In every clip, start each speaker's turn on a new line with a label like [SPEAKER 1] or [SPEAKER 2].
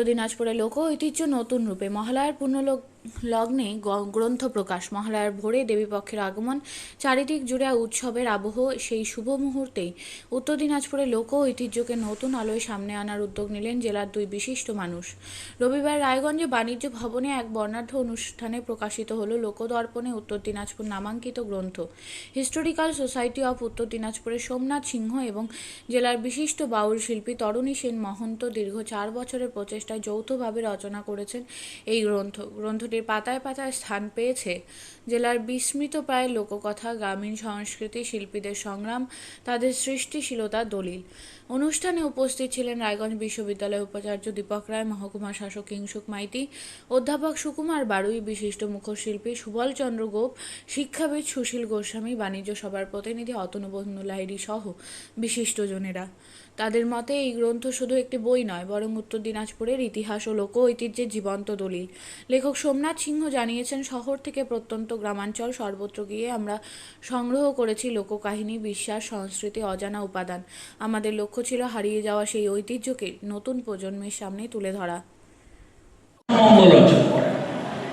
[SPEAKER 1] উত্তর দিনাজপুরে লোক ঐতিহ্য নতুন রূপে মহালয়ার পূর্ণ লগ্নে গ্রন্থ প্রকাশ। মহালয়ার ভোরে দেবীপক্ষের আগমন, চারিদিক জুড়ে উৎসবের আবহ সেই শুভ মুহূর্তেই। উত্তর দিনাজপুরে লোক ঐতিহ্যকে নতুন আলোয় সামনে আনার উদ্যোগ নিলেন জেলার দুই বিশিষ্ট মানুষ। রবিবার রায়গঞ্জে বাণিজ্য ভবনে এক বর্ণাঢ্য অনুষ্ঠানে প্রকাশিত হলো লোকদর্পণে উত্তর দিনাজপুর নামাঙ্কিত গ্রন্থ। হিস্টোরিক্যাল সোসাইটি অফ উত্তর দিনাজপুরের সোমনাথ সিংহ এবং জেলার বিশিষ্ট বাউল শিল্পী তরুণী সেন মহন্ত দীর্ঘ চার বছরের প্রচেষ্টায় যৌথভাবে রচনা করেছেন এই গ্রন্থ। গ্রন্থ গ্রন্থটির পাতায় পাতায় স্থান পেয়েছে। জেলার বিস্মৃত প্রায় লোককথা, গ্রামীণ সংস্কৃতি, শিল্পীদের সংগ্রাম, তাদের সৃষ্টিশীলতা দলিল। অনুষ্ঠানে উপস্থিত ছিলেন রায়গঞ্জ বিশ্ববিদ্যালয়ের উপাচার্য দীপক রায়, মহকুমা শাসক কিংসুক মাইতি, অধ্যাপক সুকুমার বারুই, বিশিষ্ট মুখশিল্পী সুবল চন্দ্র গোপ, শিক্ষাবিদ সুশীল গোস্বামী, বাণিজ্য সভার প্রতিনিধি অতনুবন্ধু লাহিড়ী সহ বিশিষ্টজনেরা। তাদের মতে এই গ্রন্থ শুধু একটি বই নয়, বরং উত্তর দিনাজপুরের ইতিহাস ও লোক ঐতিহ্যের জীবন্ত দলিল। লেখক সোমনাথ সিংহ জানিয়েছেন, শহর থেকে প্রত্যন্ত গ্রামাঞ্চল সর্বত্র গিয়ে আমরা সংগ্রহ করেছি লোককাহিনী, বিশ্বাস, সংস্কৃতি, অজানা উপাদান। আমাদের লক্ষ্য ছিল হারিয়ে যাওয়া সেই ঐতিহ্যকে নতুন প্রজন্মের সামনে তুলে ধরা।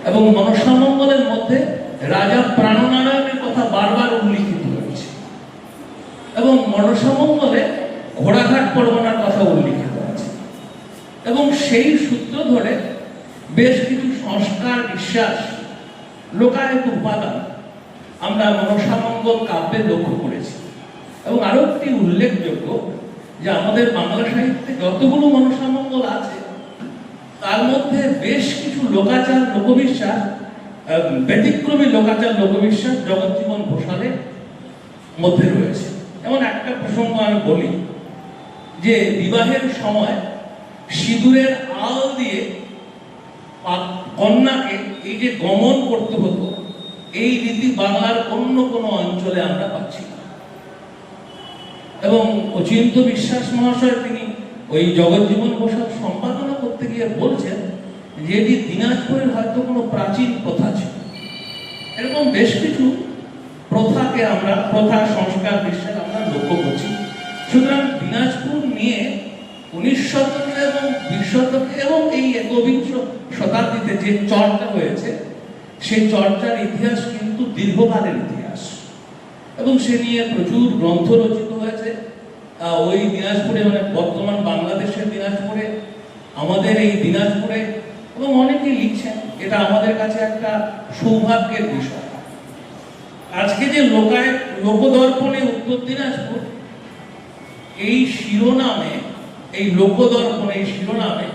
[SPEAKER 2] এবং মনসামঙ্গলের মধ্যে রাজা প্রাণনারায়ণের কথা বারবার উল্লিখিত হয়েছে। এবং মনসামঙ্গলে ঘোড়াঘাট পরগনার কথা উল্লিখিত আছে। এবং সেই সূত্র ধরে বেশ কিছু সংস্কার বিশ্বাস লোকায়ত উপাদান আমরা মনসামঙ্গল কাব্যে লক্ষ্য করেছি। এবং আরও একটি উল্লেখযোগ্য যে আমাদের বাংলা সাহিত্যে যতগুলো মনসামঙ্গল আছে, তার মধ্যে বেশ কিছু লোকাচার, লোকবিশ্বাস ব্যতিক্রমী লোকাচার, লোকবিশ্বাস জগজ্জীবন ঘোষালের মধ্যে রয়েছে। এমন একটা প্রসঙ্গ আমি বলি যে বিবাহের সময় সিঁদুরের আল দিয়ে কন্যাকে এই যে গমন করতে হতো, এই রীতি বাংলার অন্য কোনো অঞ্চলে আমরা পাচ্ছি না। এবং অচিন্ত বিশ্বাস মহাশয় তিনি ওই জগজ্জীবন ঘোষাল সম্পাদনা করতে গিয়ে বলছেন যে এটি দিনাজপুরের হয়তো কোনো প্রাচীন প্রথা ছিল। এরকম বেশ কিছু প্রথাকে আমরা, প্রথা, সংস্কার, বিশ্বাস আমরা লক্ষ্য করছি। সুতরাং দিনাজপুর নিয়ে উনিশ শতকে এবং বিশ শতকে এবং এই একবিংশ শতাব্দীতে যে চর্চা হয়েছে, সেই চর্চার ইতিহাস কিন্তু দীর্ঘকালের ইতিহাস। এবং সে নিয়ে প্রচুর গ্রন্থ রচিত হয়েছে। ওই দিনাজপুরে মানে বর্তমান বাংলাদেশের দিনাজপুরে, আমাদের এই দিনাজপুরে, এবং অনেকেই লিখছেন, এটা আমাদের কাছে একটা সৌভাগ্যের বিষয়। আজকে যে লোকায়, লোকদর্পণে উত্তর দিনাজপুর এই শিরোনামে, এই লোকদর্পণ এই শিরোনামে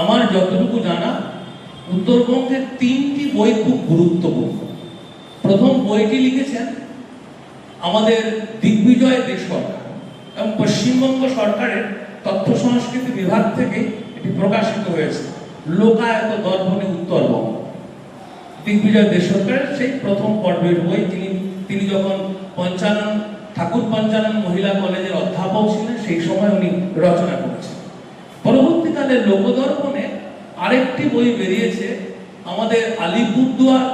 [SPEAKER 2] আমার যতটুকু জানা, উত্তরবঙ্গের তিনটি বই খুব গুরুত্বপূর্ণ। প্রথম বইটি লিখেছেন আমাদের দিগ্বিজয় দেশ সরকার এবং পশ্চিমবঙ্গ সরকারের তথ্য সংস্কৃতি বিভাগ থেকে এটি প্রকাশিত হয়েছে, লোকায়ত দর্পণে উত্তরবঙ্গ। দিগ্বিজয় দেশ সরকারের সেই প্রথম পর্বের বই, তিনি তিনি যখন পঞ্চানন ঠাকুর পঞ্চানন মহিলা কলেজের অধ্যাপক ছিলেন, সেই সময় উনি রচনা করেছেন। পরবর্তীকালে লোকদর্পণে আরেকটি বই বেরিয়েছে, আমাদের আলিপুরদুয়ার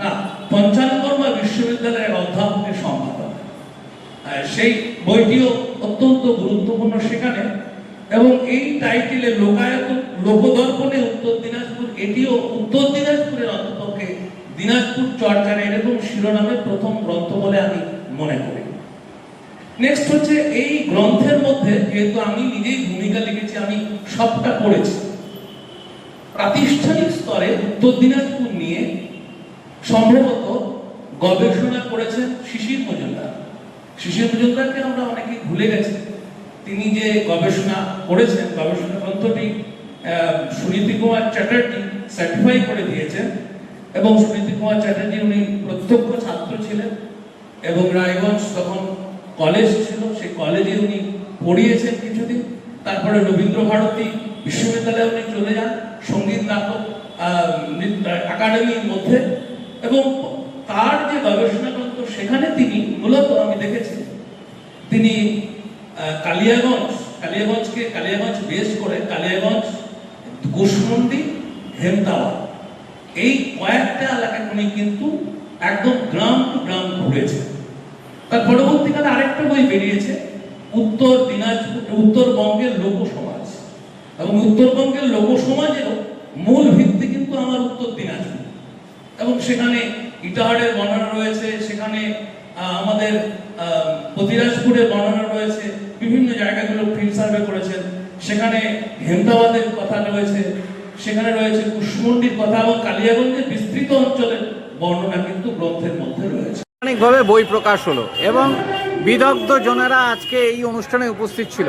[SPEAKER 2] না পঞ্চানকর্মা বিশ্ববিদ্যালয়ের অধ্যাপকের সম্পাদনা সেই বইটিও অত্যন্ত গুরুত্বপূর্ণ সেখানে এবং এই টাইটেলে লোকায়ত, লোকদর্পণে উত্তর দিনাজপুর, এটিও উত্তর দিনাজপুরের অন্ততপক্ষে দিনাজপুর চর্চার এরকম শিরোনামে প্রথম গ্রন্থ বলে আমি মনে করি। নেক্সট হচ্ছে এই গ্রন্থের মধ্যে যেহেতু আমি নিজেই ভূমিকা লিখেছি, আমি সবটা পড়েছি। প্রাতিষ্ঠানিক স্তরে উত্তর দিনাজপুর নিয়ে সম্ভবত গবেষণা করেছেন শিশির মজুমদার। শিশির মজুমদারকে আমরা অনেকে ভুলে গেছি। তিনি যে গবেষণা করেছেন, গবেষণা গ্রন্থটি সুনীতি কুমার চ্যাটার্জি সার্টিফাই করে দিয়েছেন এবং সুনীতি কুমার চ্যাটার্জি উনি প্রত্যক্ষ ছাত্র ছিলেন এবং রায়গঞ্জ তখন কলেজ ছিল সেই কলেজে উনি পড়িয়েছেন কিছুদিন। তারপরে রবীন্দ্র ভারতী বিশ্ববিদ্যালয়ে উনি চলে যান, সংগীত নাটক একাডেমির মধ্যে। এবং তার যে গবেষণা গ্রন্থ, সেখানে তিনি মূলত আমি দেখেছি, তিনি কালিয়াগঞ্জ, কালিয়াগঞ্জকে, কালিয়াগঞ্জ বেস করে কালিয়াগঞ্জ, কুশমন্ডি হেমতাওয়া এই কয়েকটা এলাকায় উনি কিন্তু একদম গ্রাম টু গ্রাম ঘুরেছেন। তার পরবর্তীকালে আরেকটা বই বেরিয়েছে, উত্তর দিনাজপুর উত্তরবঙ্গের লোক সমাজ এবং উত্তরবঙ্গের লোক সমাজেরও মূল ভিত্তি কিন্তু আমার উত্তর দিনাজপুর। এবং সেখানে ইটাহারের বর্ণনা রয়েছে, সেখানে আমাদের প্রতিরাজপুরের বর্ণনা রয়েছে, বিভিন্ন জায়গাগুলো ফিল্ড সার্ভে করেছেন। সেখানে হেমদাবাদের কথা রয়েছে, সেখানে রয়েছে কুশমন্ডির কথা এবং কালিয়াগঞ্জের বিস্তৃত অঞ্চলের বর্ণনা কিন্তু গ্রন্থের মধ্যে রয়েছে।
[SPEAKER 3] অনেকভাবে বই প্রকাশ হলো এবং বিদগ্ধ জনেরা আজকে এই অনুষ্ঠানে উপস্থিত ছিল।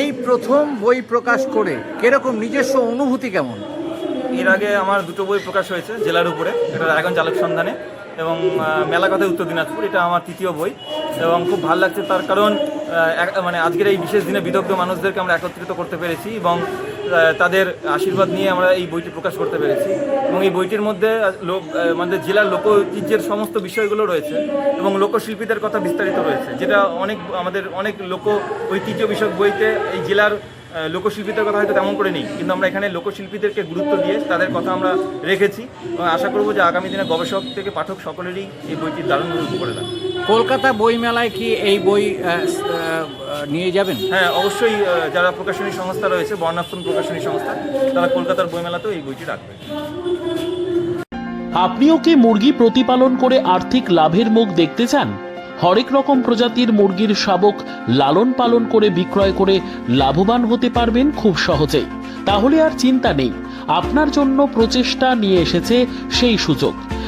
[SPEAKER 3] এই প্রথম বই প্রকাশ করে কীরকম নিজস্ব অনুভূতি কেমন?
[SPEAKER 4] এর আগে আমার দুটো বই প্রকাশ হয়েছে, জেলার উপরে, এটা রায়গঞ্জ আলোক সন্ধানে এবং মেলা কথা উত্তর দিনাজপুর, এটা আমার তৃতীয় বই এবং খুব ভালো লাগছে তার কারণ মানে আজকের এই বিশেষ দিনে বিদগ্ধ মানুষদেরকে আমরা একত্রিত করতে পেরেছি এবং তাদের আশীর্বাদ নিয়ে আমরা এই বইটি প্রকাশ করতে পেরেছি। এবং এই বইটির মধ্যে লোক আমাদের জেলার লোক ঐতিহ্যের সমস্ত বিষয়গুলো রয়েছে এবং লোকশিল্পীদের কথা বিস্তারিত রয়েছে, যেটা অনেক, আমাদের অনেক লোক ঐতিহ্য বিষয়ক বইতে এই জেলার লোকশিল্পীদের কথা হয়তো তেমন করে নেই, কিন্তু আমরা এখানে লোকশিল্পীদেরকে গুরুত্ব দিয়ে তাদের কথা আমরা রেখেছি এবং আশা করব যে আগামী দিনে গবেষক থেকে পাঠক সকলেরই এই বইটি দারুণ গুরুত্ব করে রাখবে
[SPEAKER 3] কলকাতা বইমেলায় কি এই বই নিয়ে যাবেন?
[SPEAKER 4] হ্যাঁ অবশ্যই যারা প্রকাশনী সংস্থা রয়েছে বর্ণাশ্রম প্রকাশনী সংস্থা তারা কলকাতার বইমেলাতেও এই বইটি রাখবে।
[SPEAKER 5] আপনিও কি মুরগি প্রতিপালন করে আর্থিক লাভের মুখ দেখতে চান? হরেক রকম প্রজাতির মুরগির শাবক লালন পালন করে বিক্রয় করে লাভবান হতে পারবেন খুব সহজেই। তাহলে আর চিন্তা নেই আপনার জন্য প্রচেষ্টা নিয়ে এসেছে সেই সুযোগ।